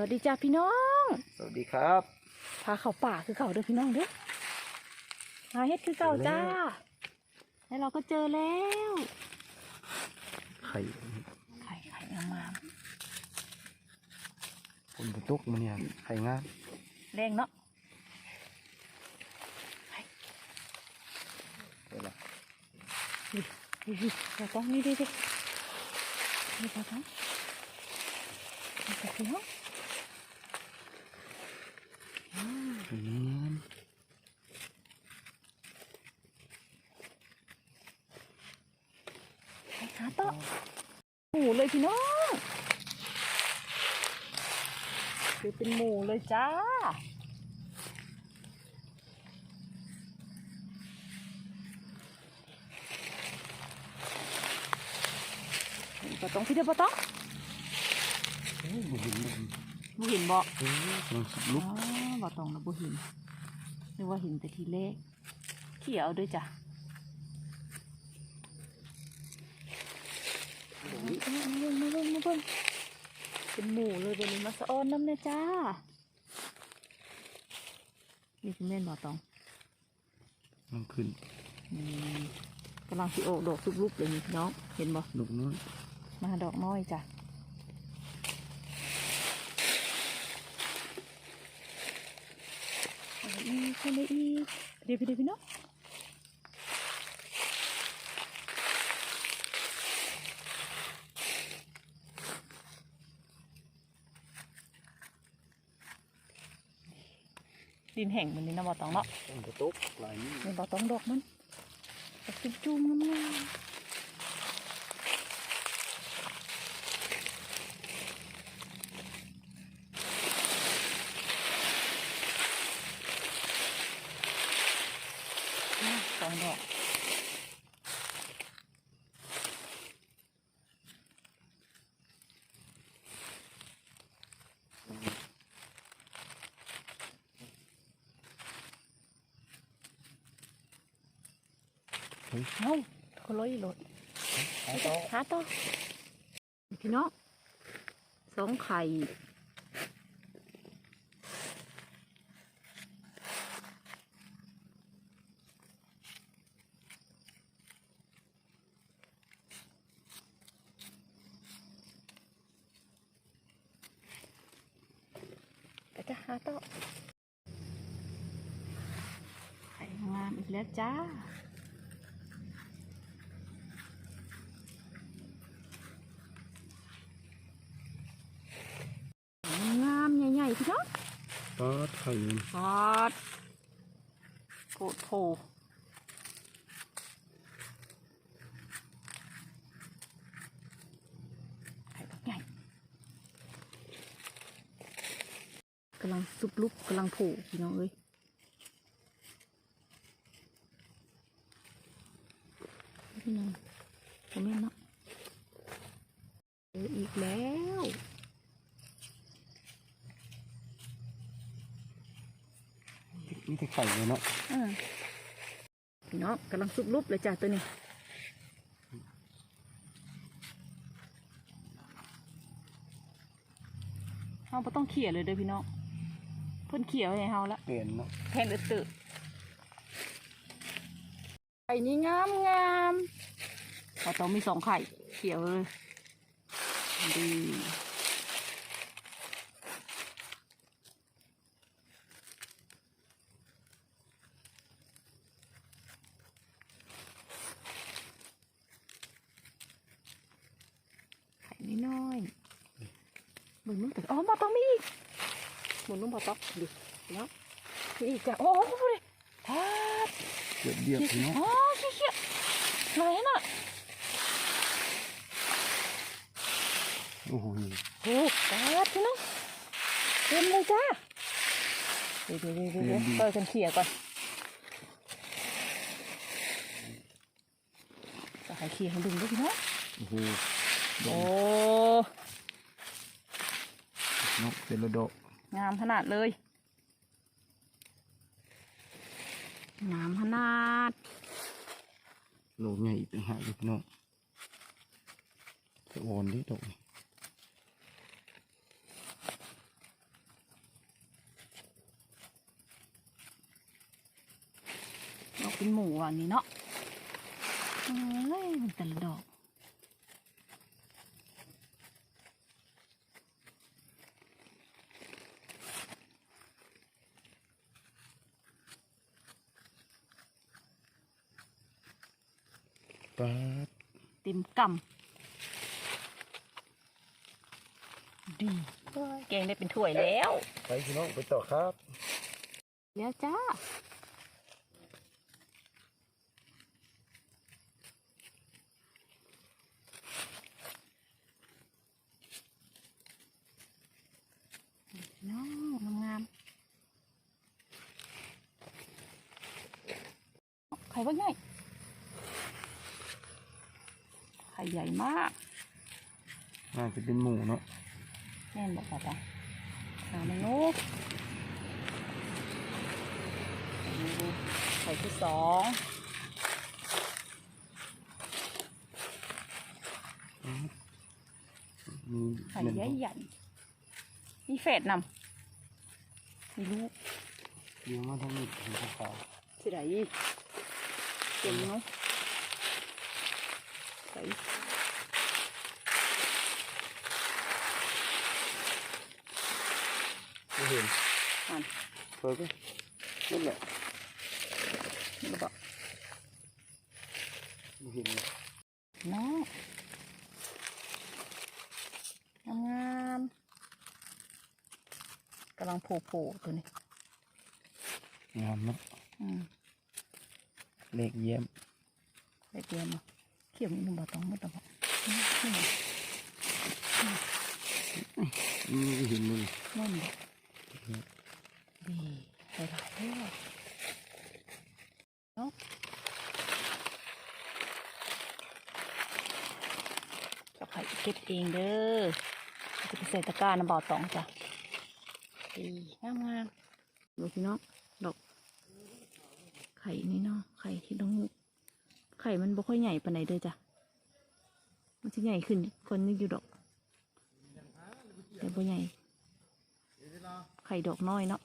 วัสดีจ้าพี่น้อง สวัสดีครับพาเขาป่าคือเขาเด้อพี่น้องเด้อหาเฮ็ดคือเก่าจ้า แล้วเราก็เจอแล้ว ไข่ไข่ไข่งามคนบนตุกมันเนี่ยไข่งามๆแรงเนาะเดี๋ยวละนี่นี่เดี๋ยวต้องนี่ดิดินี่ปะท้องนี่ปะพี่น้องอืม ไข่ขาโตะหมูเลยพี่น้องคือเป็นหมูเลยจ้าปะตองพี่เด้อปะตองโอ้ยบุหินบุหินบ่เห็นบ่เอ้ยกำลังสุดลุก อ๋อบ่ตองนะบ่เห็นนึกว่าเห็นแต่ทีเล็กเขียวด้วยจ้ะมาเบิ่งมาเบิ่งมาเบิ่งเป็นหมูเลยวันนี้มาสะออนน้ำนะจ้า นี่คือแม่นบ่ตองมันขึ้นอืมกำลังสิโอกดอกสุกๆเลยนี่พี่น้อง เห็นบ่ลูกน้อย มาดอกน้อยจ้ะเอา อีกเอาอีกเดี๋ยวพี่เดี๋ยวพี่น้องดินแห้งเหมือนนี้นะบอตองเนาะต้นกระตุกหลายนี่นี่บอตองดอกมันดอกจุ่มๆงามๆ เฮ้ยเอ้าคนร้อยรถหาต่อหาต่อพี่น้องสองไข่ไปจะหาต่อไข่งามอีกแล้วจ้า งามใหญ่ๆ พี่น้องปอดไข่มันปอดโกดโผไข่บักใหญ่กำลังสุกลุกกำลังโผล่พี่น้องเอ้ยพี่น้องผมเล่นเนาะเจออีกแล้ว นี่แต่ไข่เลยเนาะอ่าพี่น้องกำลังซุบลุบเลยจ้ะตัวนี้เฮาบ่ต้องเขี่ยเลยเด้อพี่น้องเพิ่นเขี่ยไว้ให้เฮาละเปลี่ยนเนาะแทนอึดตึไข่นี้งามงามเราต้องมีสองไข่เขี่ยวเลยดีไข่นิดน้อยๆเบิ่งนุ่มแต่อ๋อมาต้องมีอีก หมุนนุ่มพอต๊อกดูเนาะมีอีกจ้ะโอ้โหเลยแทบเดือดเดียบพี่น้องอ๋อเขี้ยวๆไหนน่ะโอ้โหโอ้แป๊บพี่น้องเต็มเลยจ้าเดี๋ยวเดี๋ยวเดี๋ยวเดี๋ยวเปิดกันเขี่ยก่อนจะให้เขี่ยให้ดึงด้วยพี่น้องโอ้โหดโอ้อกเนาะเป็นระดอก งามขนาดเลย งามขนาดโลใหญ่อีกต่างหากพี่น้องตะวอนดิตกเราเป็นหมูอันนี้เนาะเฮ้ยมันแต่ละดอก ปาดเต็มกำดีแกงได้เป็นถ้วยแล้ว ไปพี่น้องไปต่อครับ แล้วจ้า น้องงามๆไข่ว่าไงไข่ใหญ่ มากน่าจะเป็นหมูเนาะแน่นบอกป่ะหาเมนูไข่ที่สองมีไข่เงินใหญ่ใหญ่ๆมีเฟดนำมีลูกเยอะมากทั้งนี้เห็นขาวสิไหนเก่งเนาะใส่ ๆไม่ เห็นอันเฟิร์กนั่นแหละนี่ก็บอกไม่เห็นเลยน้องงามๆกำลังโผล่ๆตัวนี้งามเนาะอืมเล็กเยี่ยมไปเตรียมมาเขี่ยวนี่มันบ่ต้องไม่ต้องบอกอืมนี่นี่ไม่เห็นเลยนั่นบอกดี ไปหลายเท่าเนาะกับไข่เก็บเองเด้อจะไปใส่ตะกร้าน้ำบ่อตองจ้ะดีงามงามดูพี่น้องดอกไข่นี่เนาะไข่ที่น้องไข่มันบ่ค่อยใหญ่ปานใดเด้อจ้ะมันจะใหญ่ขึ้นคนนึกอยู่ดอก แต่บ่ใหญ่ไข่ดอกน้อยเนาะ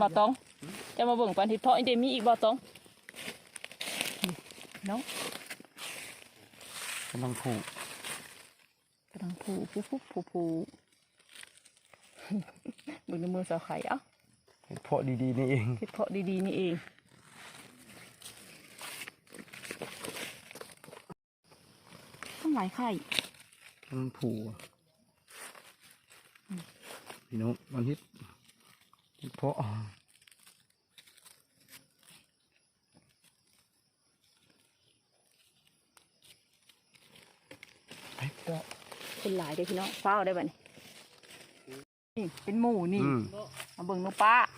บ่ตอง จะมาเบิ่งปันทิศเพาะอินเดมีอีกบ่ตองนี่เนาะกำลังผูกกำลังผูผูผูผูผูบึงในมือสาวไข่เอ้า เพาะดีๆนี่เองเห็ดเพาะดีๆนี่เอง ต้องหลายไข่กำลังผูกพี่น้องวันฮิตเพาะไปต่อเป็นหลายได้อพี่น้องเฝ้าวได้บ่นี่นี่เป็นหมูนี่ อืม มาเบิ่งหนูป้าอ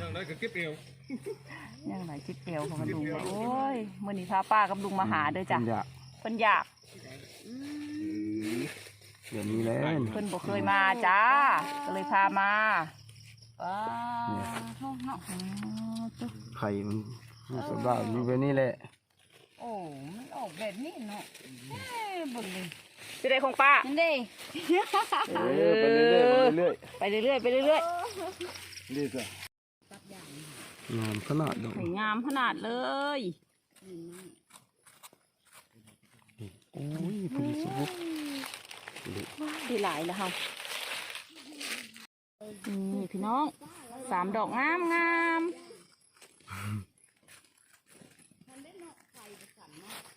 ย่างไรก็เก็บเอวย่างไหนจิบเอวของมันลุงว่าโอ้ยมื่อนี้พาป้ากับลุงมาหาเด้อจ้ะพิ่นอยากเพิ่นอยากเดี๋ยวนี้แล้วเพิ่นบ่เคยมาจ้าก็เลยพามาป้าท้องเนาะอ๋อจ้ะไข่มันน่าสบายอยู่แบบนี้แหละโอ้มันออกแบบนี้เนาะเอ้ยเบิ่งดิสิได้ของป้านั่นเด้เออไปเรื่อยๆไปเรื่อยไปเรื่อยๆไปเรื่อยๆนี่สิ งามขนาดดอกๆสวยงามขนาดเลยโอ้ยพอดีสุกดูว้าวดีหลายแล้วค่ะนี่พี่น้องสามดอกงามงาม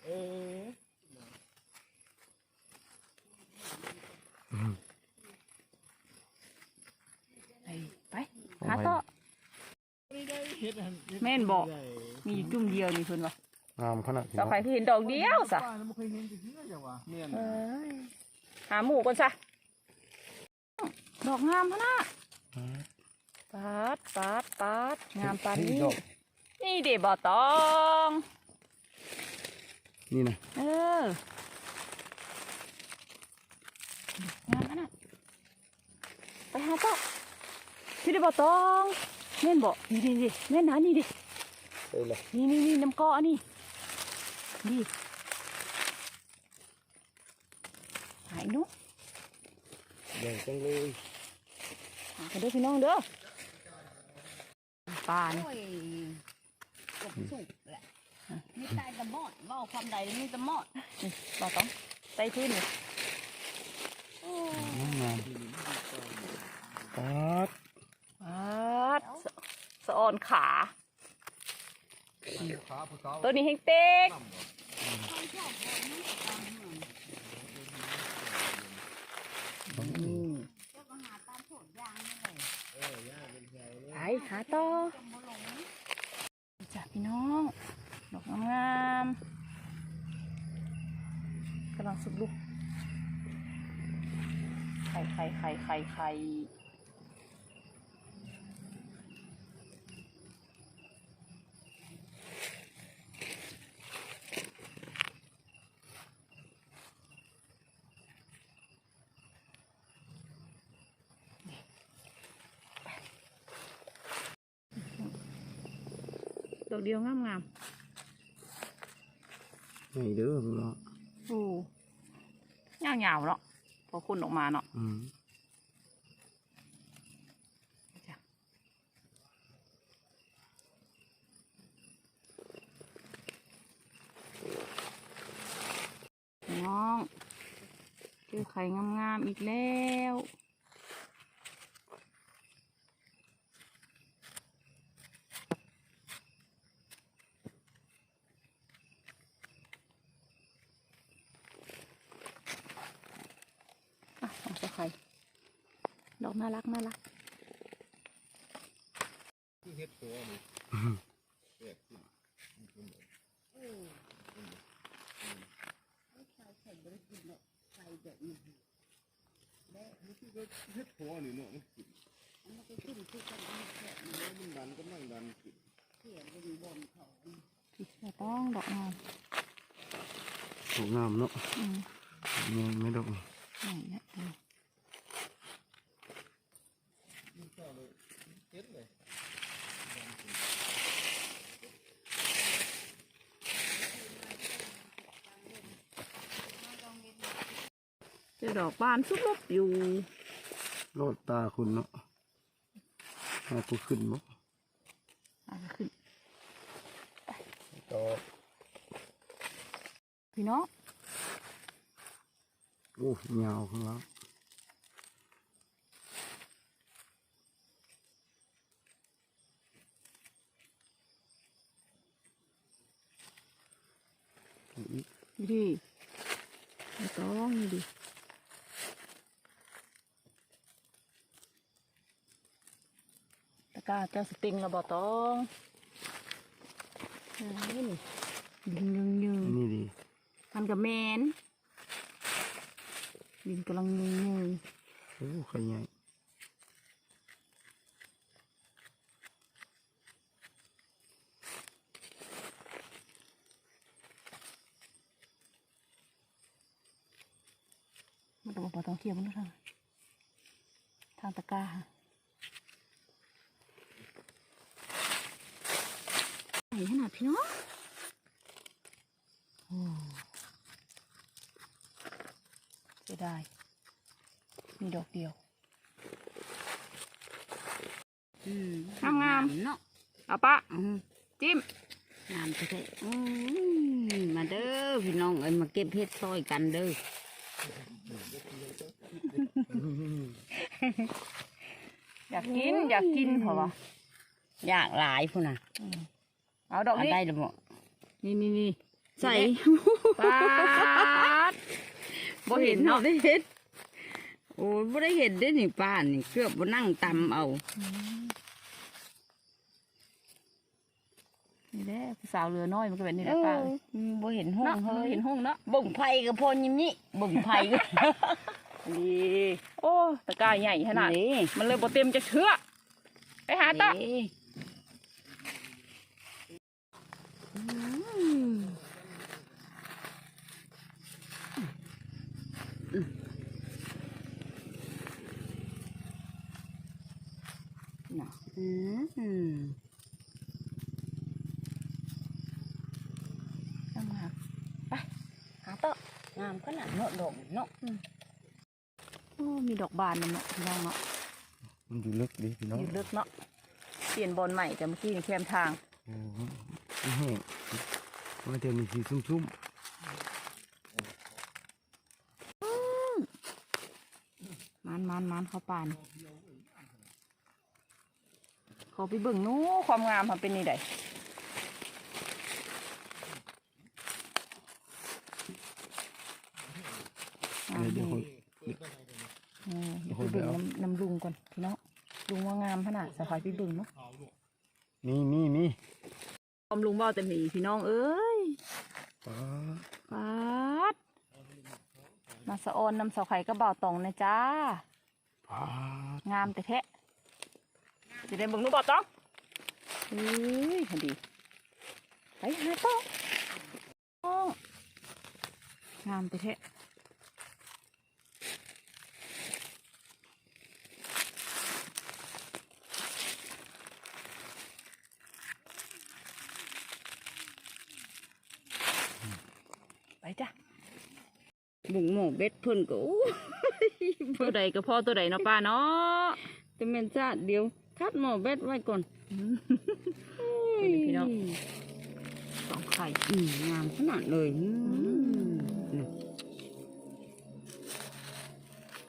เออไปไปหาต่อ แม่นบอกมีอยู่จุ่มเดียวนี่เพิ่นว่างามขนาดต่อไปคือเห็นดอกเดียวสะป้าไม่เคยเห็นจะเชื่ออย่างวะเนี่ยเอ้ยหาหมูก่อนซะดอกงามพะนะปาดปาดปาดงามปานนี้ดอกนี่เดบ่ตอง นี่นะเอองามขนาดไปหาต่อที่เดบ่ตอง เม่นบ่นี่ดิดิเม่นนะนี่ดิได้ละนี่นี่นี่น้ำเกาะนี่นี่หายนุ๊กแบ่งจังเลยหากันเด้อพี่น้องเด้อปลานี่โอ้ยกบสุกแหละมีตายตะมอดเว่าความใดมีตะมอดนี่ปลาต้องใส่พื้นนี่งามงามปัดปาดสะสะ ออนขาขาผู้สาวตัวนี้เฮงเต็กเจ้าก็หาตามโถดยางนี่เลยไปหาต่อจมบ่ลงจ้ะพี่น้อง ดอกงามๆกำลังสุกลูกไข่ไข่ไข่ไข่ไข่ ดอกเดียวงามงามไงเด้อพี่น้องๆโอ้ยาวๆเนาะพอคุณออกมาเนาะอืมจ้ะน้องเจอไข่งามๆอีกแล้ว อะเอาเจอไข่ดอกน่ารักน่ารัก ที่เฮ็ดตัวนี่แปลกขึ้นใส่ใส่บริกินเนาะใส่แบบนี้นี่ที่ก็เฮ็ดตัวนี่เนาะมันกินมันก็ขึ้นคือกันนี่แค่นี้มันดันก็นั่งดันกินเขี่ยบนบนเขาผิดจะต้องดอกงามสวยงามเนาะอืมยังไม่ดอกไหนเนี่ยอืมนี่ก็เลยเฮ็ดเลย เจอดอกบานซุบลบอยู่โลดตาคุณเนาะหากูขึ้นบ่อาจจะขึ้นต่อพี่น้องโอ้ยาวข้างล่างอีกนี่ดิไม่ต้องนี่ดิ ตะกร้าเจ้าสปริงระบอต้องนี่ดินยึงยึงนี่ดีมันกับแมนดินกำลังยึงยึงโอ้ไข่ใหญ่มันต้องบอกต้องเทียบมันด้วยทางทางตะกร้าค่ะ ไหนขนาดพี่น้องโอ้เสียดายมีดอกเดียว อืมงามเนาะเอาปะอืมจิ้มงามแท้ๆอืมมาเด้อพี่น้องเอ้ยมาเก็บเห็ดซอยกันเด้ออยากกิน อยากกินเพราะว่าอยากหลายพุ่นน่ะ เอาดอกเอานี้ได้หรือบ่นี่นี่นี่ใส่ปาดบ่เห็นเนาะได้เห็ดโอ้ยบ่ได้เห็ดได้อนี่ป้านี่เกือบบ่นั่งตำเอานี่แหละผู้สาวเรือน้อยมันก็เป็นนี่แหเอละป้าอบ่เห็นห้องเนาะเฮ้ยเห็นห้องเนาะบ่งไผ่กับพอยิ้มนี่บ่งไผ่ก็ดีโอ้ตะกร้าใหญ่ขนาดนี่มันเลยบ่เต็มจะเชื่อไปหาตา น่ะอืมต้องหาไปหาเต่องามขนาดเนาะดอกเนาะโอมีดอกบานเนาะพี่น้องเนาะมันอยู่ลึกดีพี่น้องอยู่ลึกเนาะเปลี่ยนบอลใหม่แต่เมื่อกี้แคมทาง มันแห้งมันจะมีสีซุ่มมันมันมันเข้าป่านเขาไปเบิ่งนู้ความงามมันเป็นนี่ไดๆเดี๋ยวเดี๋ยวคนเออเดี๋ยวไปเบิ่งน้ำน้ำลุงก่อนพี่น้องลุงว่างามขนาดสะพายไปเบิ่งเนาะนี่นี่นี่ ความลุงเบาเต็มที่พี่น้องเอ้ยป้าปัดมาสะออนนำเสาไข่ก็เบาตองนะจ้าป้างามแต่แท้จะได้เบิ่งนู้เบาตองเฮ้ยพอดีไปหาต้องต้องงามแต่แท้ ไปจ้ะบุงหมูเบ็ดเพิ่นก็อู้ตัวใดก็พ่อตัวใดเนาะป้าเนาะแต่แม่นจ้าเดียวคัดหมอเบ็ดไว้ก่อนเดี๋ยวพี่น้องสองไข่อืมงามขนาดเลยอืมนี่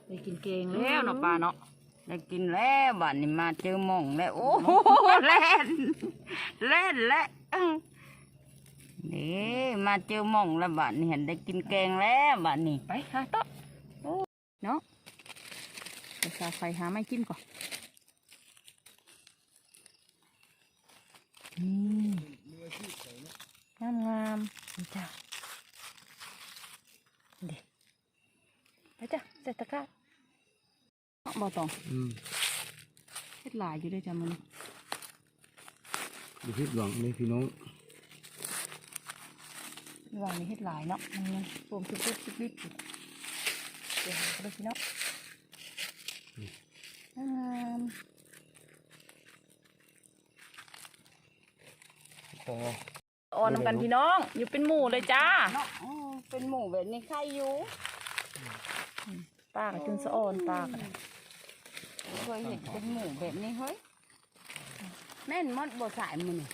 ไปกินเกงแล้วเนาะป้าเนาะได้กินแล้วบัดนี้มาเจอหม่องแล้วโอ้โหเล่นเล่นและอื้อ นี่มาเจอหม่องแล้วบัดนี้เห็นได้กินแกงแล้วบัดนี้ไปหาโต๊ะโอ้เนาะเดี๋ยวสาไฟหาไม้จิ้มก่อนนี่งามงามๆนี่จ้ะเด็ไปจ้ะใส่ตะกร้าเนาะบ่ต้องอืมเฮ็ดหลายอยู่ด้วยจ้ะมันดูพิษหวังเลยพี่น้อง วางนี้เฮ็ดหลายเนาะมันมันรวมทุกทุกทุกนิดอยู่เดี๋ยวหาไปเลยพี่เนาะงามโอ้ออนนำกันพี่น้อง อยู่เป็นหมู่เลยจ้าเนาะอืมเป็นหมูแบบนี้ใครอยู่ป้ากับจุนสะออนป้ากันเคยเห็นเป็นหมูแบบนี้เฮ้ยแม่นมดบ่สายมันนี่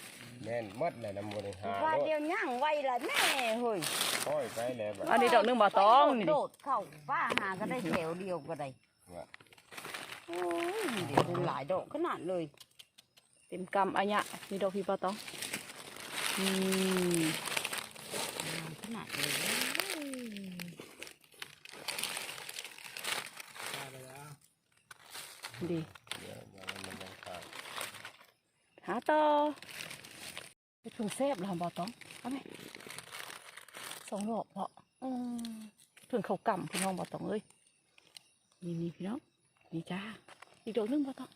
แม่นหมดเลยน้ำมันหาว่าโลดเดียวย่างไวละแม่เฮ้ยค่อยไปแล้วแบบอันนี้ดอกหนึงบ่ตองนี่โดดิดเข้าป้าหาก็ได้แถวเดียวก็ได้ว่าโอ้ยเดี๋ยวเป็นหลายดอกขนาดเลยเต็มกำอันเนี้ยนี่ดอกพี่ป้าตองอืมขนาดเลยดีเดี๋ยวเดี๋ยวมันยังขาดหาต่อไป ถุงเซฟแล้วบ่ตองเอาไหมสองดอกเพาะอืมถึงเขากำพี่น้องบ่ตองเอ้ยนี่นี่พี่น้องนี่จ้าอีกดอกหนึงบ่ตอง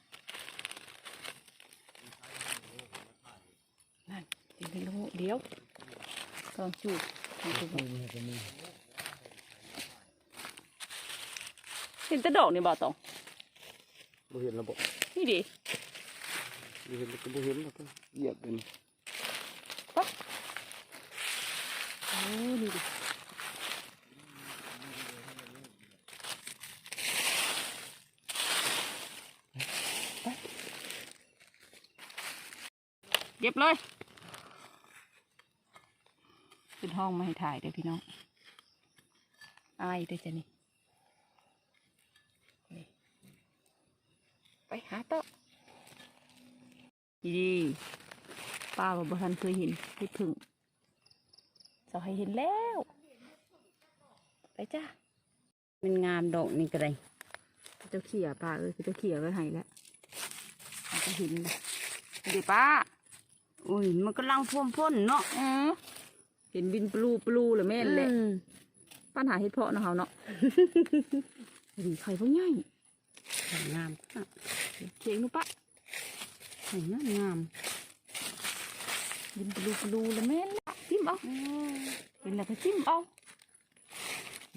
นั่นเดี๋ยวเดี๋ยวเดี๋ยวกำลังจูบกำลังจูบนี่ก็มีเห็นแต่ดอกนี่บ่ตองบ่เห็นระบบนี่ดิบ่เห็นแล้วก็บ่เห็นแล้วก็เหยียบเป็น โอ้นี่ดิเย็บเลยขึ้นห้องมาให้ถ่ายเด้อพี่น้องอายเด้อจ้ะนี่นี่ไปหาโต๊ะดี ป้าบอกบ่ทันเคยเห็นคิดถึงสาวให้เห็นแล้ว ไปจ้ามันงามดอกนี่ก็ได้เจ้าเขี่ยป้าเอ้ยเจ้าเขี่ยไว้ให้แล้วเอาไปเห็นเลยเดี๋ยวป้าอุ้ยมันกำลังพ่วมพ่นเนาะอือเห็นบินปลูปลูเลยแม่นแหละอืมปัญหาเห็ดเพาะเนาะเฮาเนาะดีไข่พวกใหญ่งามขนาดเค้งหนูปะเห็นไหมงาม บินปลูปลูเลยแม่นละจิ้มเอาเห็นแล้วก็จิ้มเอา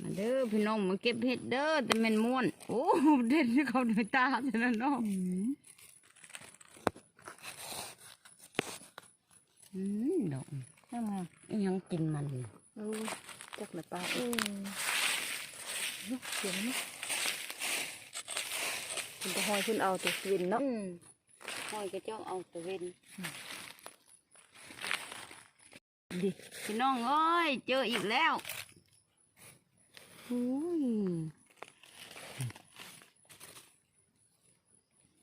มาเด้อพี่น้องมาเก็บเห็ดเด้อแต่แมันม่วนโอ้เด็ดเขาด้วยตาฉะนั้นเนาะอืมอืมดอกงามงามอิหยังกินมันๆเออจักหน่อยป้าเออเนาะเสียงเนาะคุณจะหอยคุณเอาตัววินเนาะอืมหอยกระเจ้าเอาตะเวนดิ พี่น้องเอ้ย เจออีกแล้วอุ้ย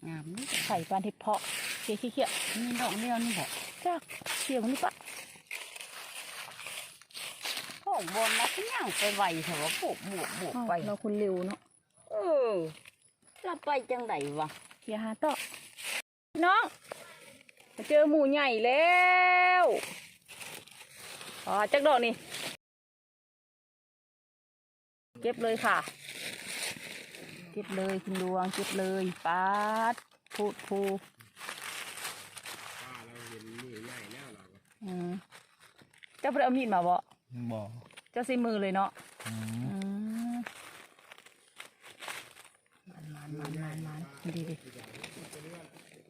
งามนี่ไข่ปลาเห็ดเพาะเขี้ยเขี้ยมีดอกเดียวนี่แหละๆจักเสียงนี่ปะพวกบนแล้วก็ย่างไปไหวเถอะว่าพวกบวกบวกอ้าวไปเราคนเร็วเนาะเออเราไปจังไดวะเขียหาต่อพี่น้องมาเจอหมูใหญ่แล้ว อ๋อจักดอกนี่ เก็บเลยค่ะ เก็บเลยคุณดวง เก็บเลยปาดพูดพูป้าเราเห็นมือใหญ่แล้วเราก็อืมเจ้าเพิ่นเอามีดมาบ่บ่เจ้าใส่มือเลยเนาะอืมอืมมันมันมันมันมันดีดิ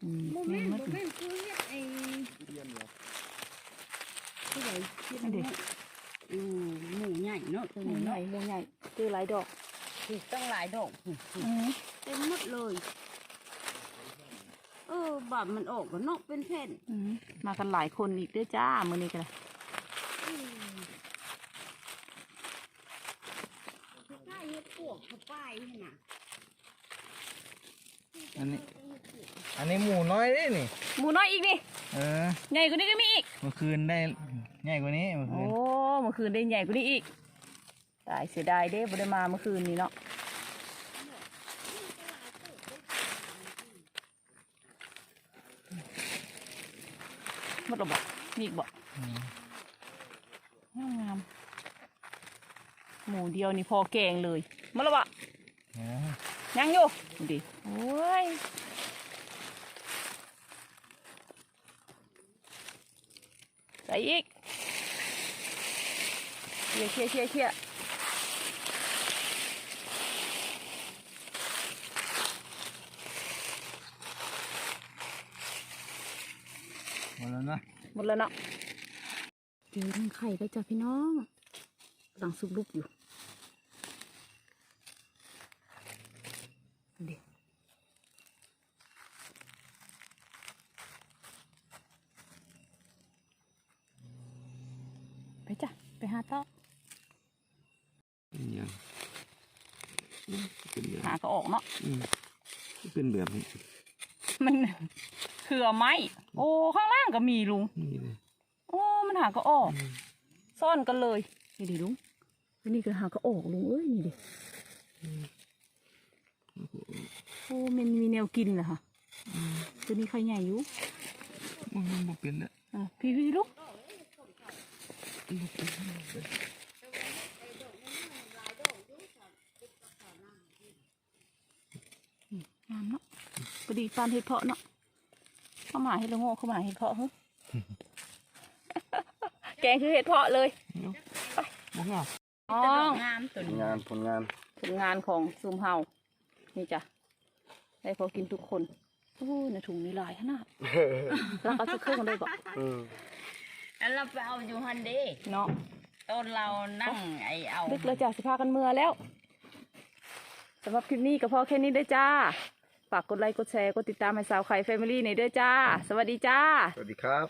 อืมโมแม่เมนนต์มัโมดเมนต์คือเฮ็ดไอ้ เรียนเหรอ ผู้ ใหญ่คิดนั่นดิว่าอืมหมูใหญ่เนาะตัวหมูนี้ใหญ่เนาะหมูใหญ่คือหลายดอกถูกตั้งหลายดอกอืมอืมเต็มหมดเลย เออบาดมันออกก็นอกเป็นแผ่นอืมมากันหลายคนอีกด้วยจ้ามื้อนี้กันเลยใช่เฮ็ดปวกเข้าไปนี่น่ะอันนี้ อันนี้หมูน้อยเด้นี่หมูน้อยอีกนี่ เออใหญ่กว่านี้ก็มีอีก เมื่อคืนได้ใหญ่กว่านี้เมื่อคืโอ้นเมื่อคืนได้ใหญ่กว่านี้อีกตายเสียดายเด้บ่ได้มาเมื่อคืนนี้เนาะหมดแล้วบ่มีอีกบ่อืมงามๆหมูเดียวนี่พอแกงเลยหมดแล้วบ่เออยังอยู่ดูดิโอ้ย ส่อีกเชี่ยเชี่ยเชี่ยเชี่ยหมดแล้วนะหมดแล้วเนาะเจอทั้งไข่ไปจ้ะพี่น้องกำลังซุบลูกอยู่ดูดิไป จ้ะไปหาต่อเป็นยังเป็นแบบหาก็ออกเนาะอืมเป็นแบบนี้มันเขือไม้โอ้ข้างล่างก็มีลุงนี่เลยโอ้มันหาก็ออก ซ่อนกันเลยนี่ดิลุงอันนี่ก็หาก็ออกลุงเอ้ยนี่ดิโอ้มันมีแนวกินเหรอคะตัวนี้ใครใหญ่อยู่มันมันบ่เป็นแล้วอะพี่พี่ลูกอืม งามเนาะพอดีปานเห็ดเพาะเนาะเข้ามาเห็ดละโง่เข้ามาเห็ดเพาะเฮ้ยแกงคือเห็ดเพาะเลยบ่งามอ๋องามตัวนี้งานผลงานผลงานของซูมเฮานี่จ้ะได้พอกินทุกคนโอ้ในถุงนี้หลายขนาดแล้วเอาจะเครื่องกันได้ปะเออแล้วเราไปเอาอยู่ฮันเดเนาะต้นเรานั่งไอเอาดึกแล้วจ้ะสิพากันเมื่อแล้วสำหรับคลิปนี้ก็พอแค่นี้เด้อจ้า ฝากกดไลค์กดแชร์กดติดตามให้สาวไข่แฟมิลี่ในอยเด้อจ้า สวัสดีจ้า สวัสดีครับ